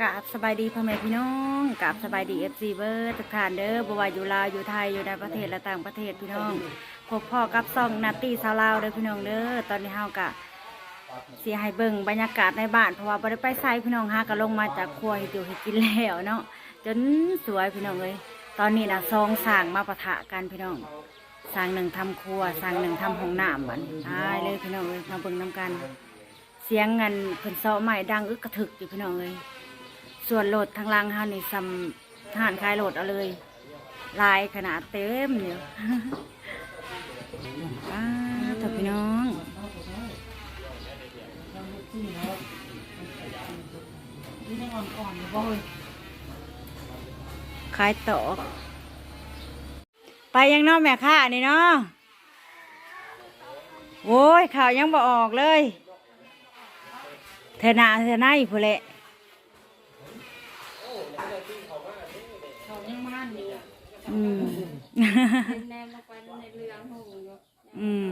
กราบสบายดีพ่อแม่พี่น้องกราบสบายดีเอฟซีเบอร์ทุกท่านเด้อบ่ว่าอยู่ลาวอยู่ไทยอยู่ในประเทศและต่างประเทศพี่น้องพบพ่อกับซองนาตี้สาวลาวเด้อพี่น้องเด้อตอนนี้เฮากะเสียให้เบิ่งบรรยากาศในบ้านเพราะว่าบ่ได้ไปไสพี่น้องฮะก็ลงมาจากครัวเฮ็ดอยู่เฮ็ดกินแล้วเนาะจนสวยพี่น้องเอ้ยตอนนี้นะซองสร้างมาปะทะกันพี่น้องสร้างหนึ่งทำครัวสร้างหนึ่งทำห้องน้ำบันตายเลยพี่น้องเอ้ยมาเบิ่งนํกัน เสียงเงินเพิ่นเซาะใหม่ดังอึกกระถึกอยู่พี่น้องเอ้ย ส่วนโหลดทางล่างเฮานี่ซ้ำทหารคลายโหลดเอาเลย ลายขนาดเต็มอยู่อ้าถอพี่น้องขายตอกไปยังนอกแม่ค้านี่เนาะโอ้ยข่าวยังบ่ออกเลยเทนาเทนาอีกผู้นแหละ อืมแนมลงไปในเรือหูอยู่อืม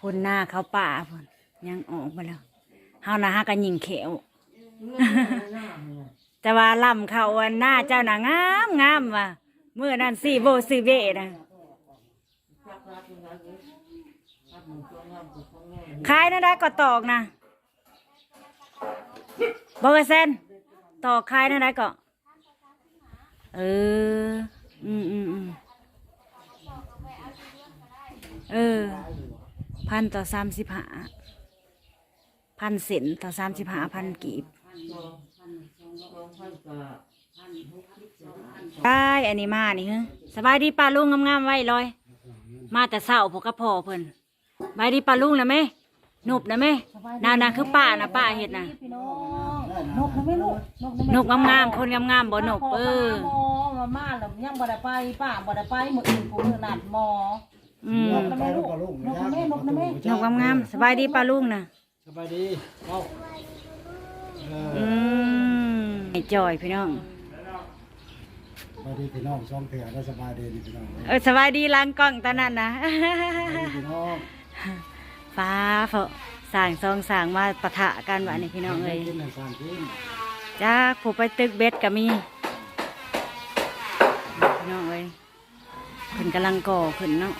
พุ่นหน้าเขาป่าพุ่นยังออกมาแล้วเฮานะฮะกันยิงเขียวแต่ว่าลำเขาอันหน้าเจ้าน่ะงามงามว่ะเมื่อนั้นสี่โบสี่เบนะขายนั่นได้ก็ตอกนะบอกว่าเซนตอกขายนั่นได้ก็ เออ อืมอืมอืมเออ พันต่อสามสิบห้าพันเซนต่อสามสิบห้าพันกีบได้อันนี้มานี่ฮะสบายดีป้าลุงงามๆไว้ลอย มาแต่เศร้าพวกกระพอเพิ่นบายดีป้าลุงนะแม่หนุบนะแม่นานาคือป้านะป้าเห็ดนะพี่ น้องนกนะไม่ลูกนกนะหนุบงามๆคนงามๆบ่หนุบเออหมอมามาแล้วยังบ่ได้ไปป้าบ่ได้ไปมื้ออื่นผู้มื้อนัดหมออืมนกนะแม่ลูกนกนะแม่นกนะแม่หนุบงามๆสบายดีป้าลุงนะสบายดีเอ้าเอออืมไอ้จอยพี่น้องสบายดีพี่น้องช่องเถื่อได้สบายดีนี่พี่น้องเออสบายดีล้างกล้องตอนนั้นนะสบายดีพี่น้องฟ้าเฝา สั่งซองสั่งมาปะทะกันวะนี่พี่น้องเอ้ยจ้าผูไปตึกเบ็ดก็มีพี่น้องเอ้ยเพิ่นกำลังก่อขึ้นเนาะ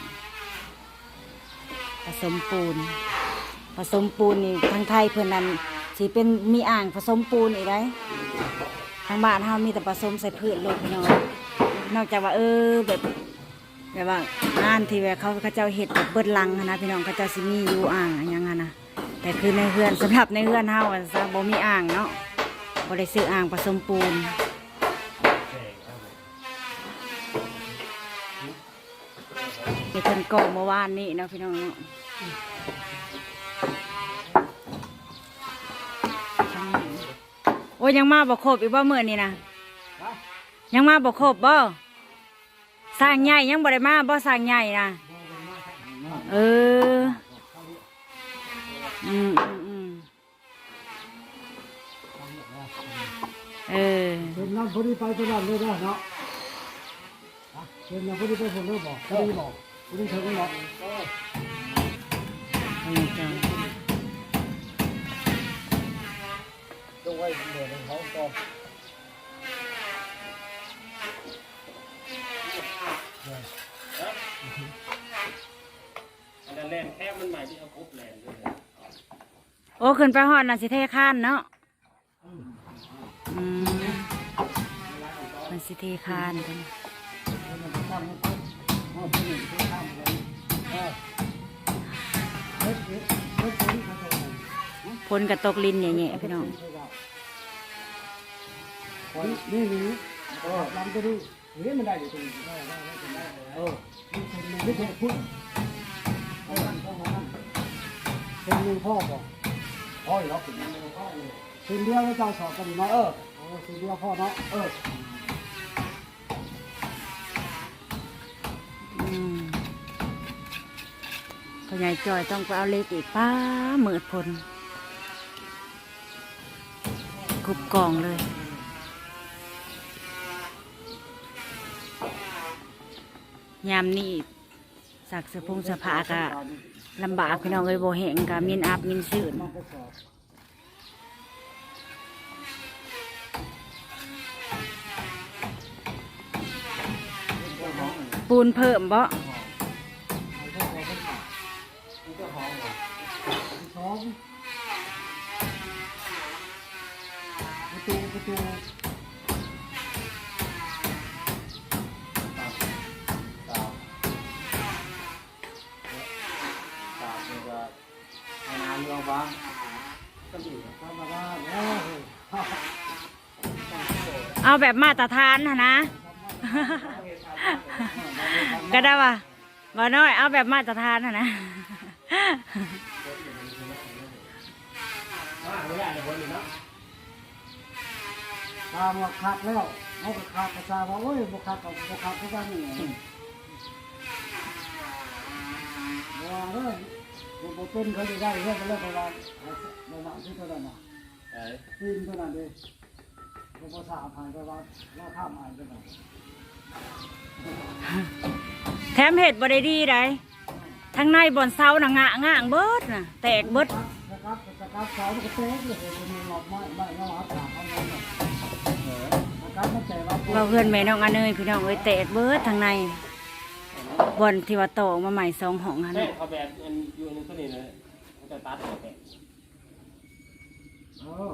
ผสมปูน ผสมปูนนี่ทางไทยเพิ่นนั้นสิเป็นมีอ่างผสมปูนอีกได้ทางบ้านเฮามีแต่ผสมใส่พืชเลยพี่น้องนอกจากว่าเออแบบ แบบว่างานที่แบบเขาเขาเจ้าเห็ดแบบเบิดลังนะพี่น้องเขาเจ้าสิมีอยู่อ่างอย่างนั้นนะแต่คือในเฮือนสำหรับในเฮือนเฮาอะซะบ่มีอ่างเนาะบ่ได้ซื้ออ่างผสมปูนมีเพิ่นก่อเมื่อวานนี้เนาะพี่น้องเนาะโอ้ยยังมาบ่ครบอีกบ่มื้อนี่นะยังมาบ่ครบบ่ สร้างใหญ่ยังบ่ได้มาบ่สร้างใหญ่นะเอออืมอืมอืมเออเป็นน้ำพอดีไปตัวนั้นเลยนะเนาะอะเป็นน้ำพอดีไปผมเลยบอกพอดีบอกพอดีเธอก็บอกอันนี้จ้ะต้องไว้เดี๋ยวในเขาก่อ แลนแค่มันหมายที่เอาครบแลนด้วยนะโอ้ขึ้นไปฮอดน่ะสิเทคานเนาะอืมมันสิเทคานกันพลกับตกลินแง่ๆพี่น้องนี่นี่ลำตัวนี้เฮ้ยมันได้อยู่ตรงนี้ เป็นมือพ่อบอกพ่ออยู่แล้วเป็นมือพ่อเลยเป็นเดียวแล้วเจ้าสอบกันเนาะเออโอ้เป็นเดียวพ่อเนาะเอออืมพ่อใหญ่จอยต้องไปเอาเล็กอีกป้าเหมือดพลคุบกล่องเลยยามนี้สักสะพงสะพากะ ลำบากพี่น้องเลยโบแหงกับมินอาบมินซื่นปูนเพิ่มบ่ประตูประตู ก็ดีธรรมดาแล้วเอาแบบมาตรฐานนะนะ ก็ได้ป่ะบ่น้อยเอาแบบมาตรฐานนะนะว่าไม่ได้เลยคนนี้เนาะตามว่าขาดแล้วเขาก็ขาดกระจายว่าโอ้ยบุขาดกับบุขาดทุกวันนี่ว่าเฮ้ย บุบุเป็นเขาจะได้เรื่องกันแล้วประมาณประมาณที่เท่านั้นนะไอ้ทีมเท่านั้นเองบุบุสามผ่านไปว่าเราข้ามอ่านกันหน่อยแถมเห็ดบ่ได้ดีได้ทั้งในบอนเสาน่ะงะง่างเบิดน่ะแตกเบิดนะครับนะครับสอนก็เต๊ะเลยมีหลอกไม้ไม้เงาตาเขาเงานะครับมันใจว่าเราเพื่อนแม่น้องอันเนยพี่น้องเอ้ยแตกเบิดทั้งใน บอนที่ว่าโตออกมาใหม่สองห้องหันแม่น่ะเขาแบบอันอยู่ในตัวนี้เลยเขาจะตัดออกแบบเออ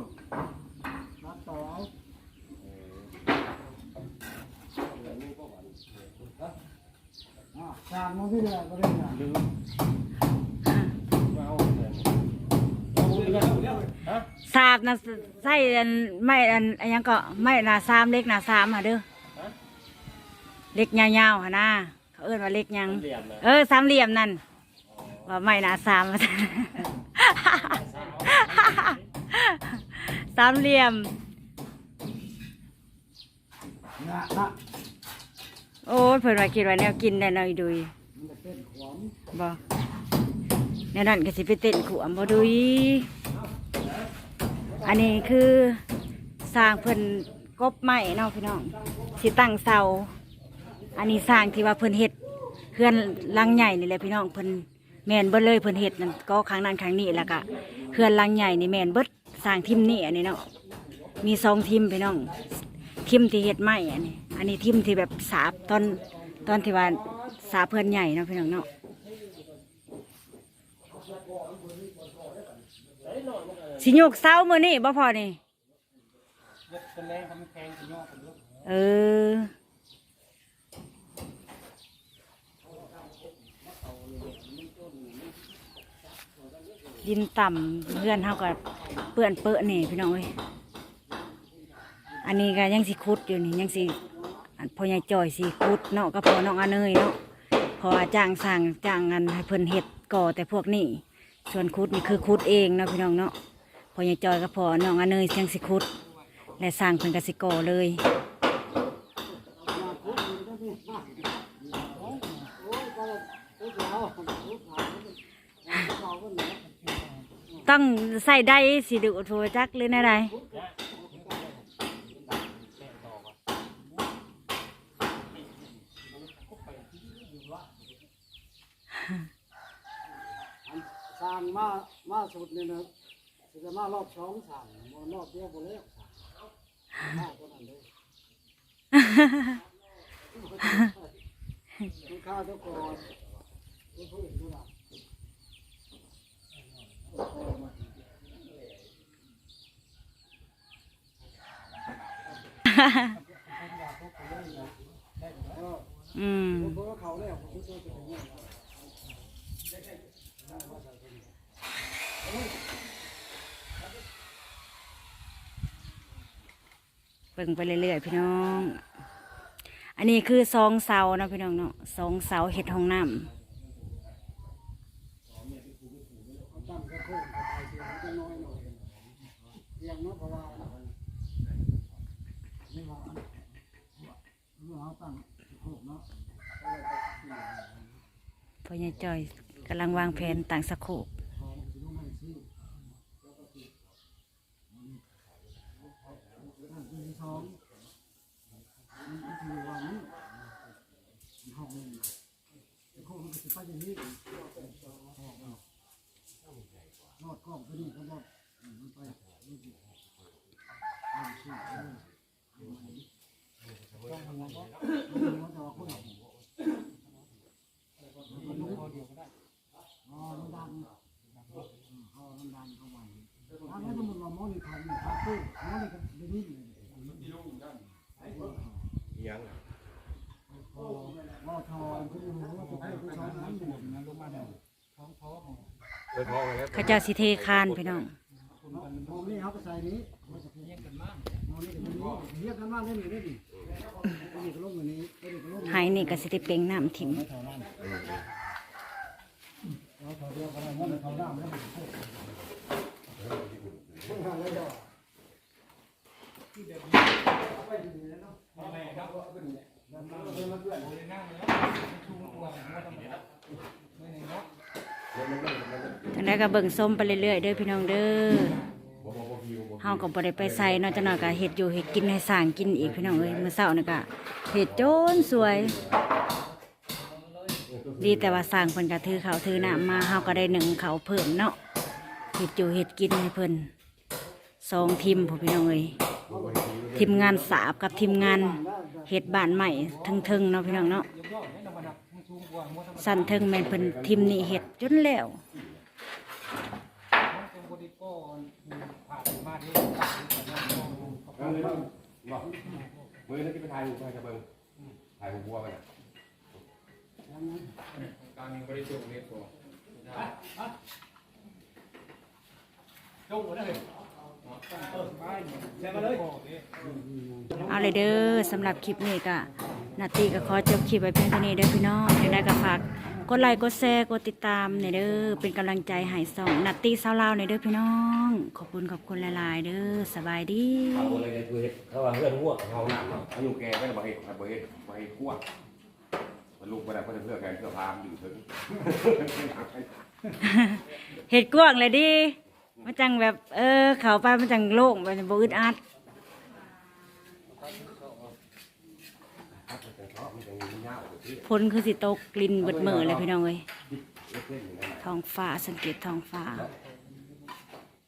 รับต่อเอาแบบนี้ก็หวานอะจานมันที่เดียวก็ได้นะลืมมาเอาเลยเอาเลยเอาเลยฮะสาบนะใส่อันไม่อันอันหยังก็ไม่หนาสามเล็กหนาสามหะเด้อฮะเล็กยาวๆหะนะ เขาเอิ้นว่าเล็กหยัง เหลี่ยมนะเออสามเหลี่ยมนั่นว่าไม่หนาสามสามเหลี่ยม นะนะโอ้ยเพิ่นว่าคิดว่าแนวกินได้หน่อยดุยมันจะเป็นขวมบ่แนวนั้นก็สิไปเต้นขวมบ่ดุยอันนี้คือสร้างเพิ่นกบไม้เนาะพี่น้องสิตั้งเสา อันนี้สร้างที่ว่าเพิ่นเฮ็ดเพื่อนลังใหญ่นี่แหละพี่น้องเพิ่นแมนเบิดเลยเพิ่นเฮ็ดนั่นก็ครั้งนั้นครั้งนี้แล้วก็เพื่อนลังใหญ่นี่แมนเบิดสร้างทีมนี่อันนี้เนาะมีสองทีมพี่น้องทีมที่เฮ็ดไม้อันนี้ อันนี้ทีมที่แบบสาบตอนตอนที่ว่าสาเพื่อนใหญ่เนาะพี่น้องเนาะสิโยกเสามือนี้บ่พอนี่เออ ดินต่ำเพื่อนเท่ากับเปื้อนเปื้อนนี่พี่น้องเอ้ยอันนี้ก็ยังสิคุดอยู่นี่ยังสิอันพ่อใหญ่จอยสิคุดเนาะก็พอน้องอเนยเนาะพอจ้างสั่งจ้างงานให้เพิ่นเฮ็ดก่อแต่พวกนี้ส่วนคุดนี่คือคุดเองเนาะพี่น้องเนาะพ่อใหญ่จอยก็พอน้องอเนยยังสิคุด และสั่งเพิ่นก็สิก่อเลย ต้องใส่ได้สิดุโทรจักหรืออะไรสร้างมามาสุดนี่นะจะมารอบสองสามมารอบเดียวบ่แล้วสามมาตัวนั้นเลยคุณค่าเจ้าก่อนคุณผู้หญิงดูนะ อืมเพราฮ่าเขาแล้วผมปึ่งนี้เบิ่งไปเรื่อยๆพี่น้อง อันนี้คือซองเสาเนาะพี่น้องเนาะซองเสาเห็ดห้องน้ตั้งกระโคกกระต่ายเสียงจะน้อยหน่อยเสียงเนาะเพราะว่านี่ว่าอันนี่ว่าตั้งกระโคกเนาะำ พ่อใหญ่จอยกำลังวางแผนต่างสะโคบของสิลงให้ซื้อแล้วก็สิตั้งที่สองมันคือว่านี้ห้องนึงกระโคกมันก็สิไปอย่างนี้ออกเอานอดกล้องตัวนี้ก็บอกมันไปนี่สิเอาสิเอาต้องทำงานก็มันจะว่าคนนี่ก็ได้ ยังเปิดท้องแล้ว ข้าเจ้าสิเทคานพี่น้องมองนี่เขาก็ใส่นี้เรียกกันมากเรียกกันมากได้หนิได้หนิ หายนี่ก็สิได้เปล่งน้ำถิมเราถอดเดียวกันมันเขาด้ามแล้วมันโคตรแม่ครับเลยนั่งแล้วชูตัวหัวทำไมไม่ในเนางได้ก็เบิ่งส้มไปเรื่อยๆเด้อพี่น้องเด้อ เฮาก็บ่ได้ไปใส่เนาะจังหน่อยก็เฮ็ดอยู่เฮ็ดกินให้สร้างกินอีกพี่น้องเอ้ยมื้อเช้านี่ก็เฮ็ดโจนสวย ดีแต่ว่าสร้างเพิ่นก็ถือข้าวถือน้ำมาเฮาก็ได้หนึ่งข้าวเพิ่มเนาะเฮ็ดอยู่เฮ็ดกินให้เพิ่นสองทีมพ่อพี่น้องเอ้ยทีมงานสาบกับทีมงานเฮ็ดบ้านใหม่ทึงๆเนาะพี่น้องเนาะยกย่อให้นำมาดับมึงชูกว่าหัวทำไมสั่นทิงแม่นเพิ่นทีมนี้เฮ็ดจนแล้ว มันเป็นบริโภคผ่านมาที่ตัด ที่ตัดแล้วบอกมือนั่นที่ไปถ่ายรูปให้จะเบิ่งถ่ายรูปบัวไปน่ะการบริโภคเนี่ยพอจงหมดเลยเออไปแล้วมาเลยเอาเลยเด้อสำหรับคลิปนี้ก็นาตีก็ขอจบคลิปไว้เพียงเท่านี้เด้อพี่น้องยังได้ก็ฝากก ดไลค์กดแชร์กดติดตามในอยเด้อเป็นกำลังใจให้สองนาตีสาวลาวในอยเด้อพี่น้อง ขอบคุณขอบคุณหลายๆเด้อสบายดี เอาอะไรในตัวเฮ็ดเขาว่าเพื่อนหัวเขาหนักเนาะอายุแกก็จะมาเฮ็ดมาเฮ็ดมาเฮ็ดขั้วมันลูกไปได้เพื่อนเพื่อแกเพื่อพามอยู่ถึงเห็ดกวางเลยดิมันจังแบบ เออ เขาไปมันจังโล่งมันบ่อึดอัด พ้นคือสิตกกลิ่นเบิดมือเลยพี่น้องเอ้ยท้องฟ้าสังเกตท้องฟ้า